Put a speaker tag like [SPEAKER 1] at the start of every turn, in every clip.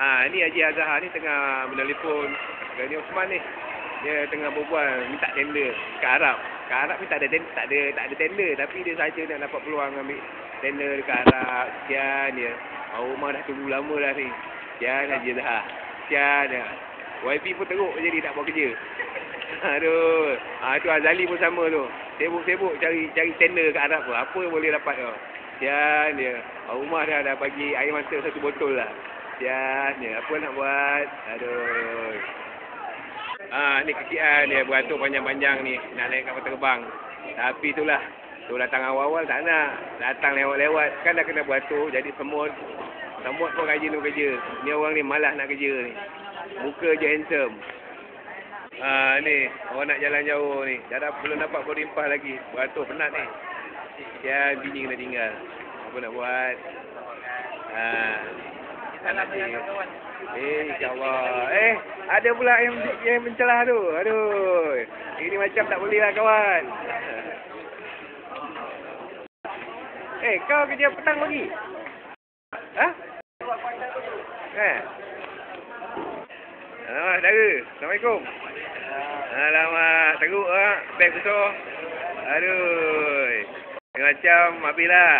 [SPEAKER 1] Ha, ni Haji Azhar ni tengah menelpon Gani Osman ni. Dia tengah berbual minta tender ke Arab. Ke Arab ni tak ada tender, tak ada tak ada tender tapi dia saja nak dapat peluang ambil tender dekat Arab. Sekian dia. Oh, rumah dah tunggu lama dah ni. Sekian Haji Azhar. Sekian dia. YB pun teruk jadi tak buat kerja. Aduh. Ah tu Azali pun sama tu. Sibuk-sibuk cari cari tender kat Arab tu. Apa yang boleh dapat tu. Sekian dia. Rumah dah dah bagi air mata satu botol lah. Kesian dia. Apa nak buat? Aduh. Ah, ni kesian dia beratur panjang-panjang ni. Nak naik kapal terbang. Tapi itulah. Tu datang awal-awal tak nak. Datang lewat-lewat. Kan dah kena beratur. Jadi semut. Semut pun rajin tu kerja. Ni orang ni malas nak kerja ni. Muka je handsome. Ah, ni. Orang nak jalan jauh ni. Dah, dah belum dapat berimpah lagi. Beratur penat ni. Kesian bini kena tinggal. Apa nak buat? Ah. Eh, insyaAllah. Eh, ada pula yang yang mencelah tu. Aduh. Ini macam tak boleh lah kawan. Eh, kau kerja petang lagi? Ha? Eh? Alamak, saudara. Assalamualaikum. Alamak, teruk ah. Beg besar. Aduh. Macam habis lah.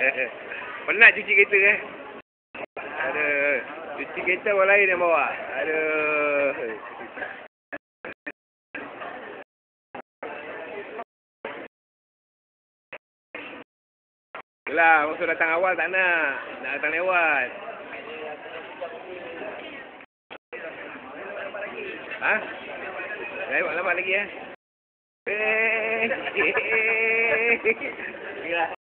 [SPEAKER 1] Penat cuci kereta eh. Aduh. Cuci kereta orang lain yang bawa. Aduh. Itulah, maksud datang awal tak nak. Nak datang lewat. Ha? Lewat lama lagi eh? Eh,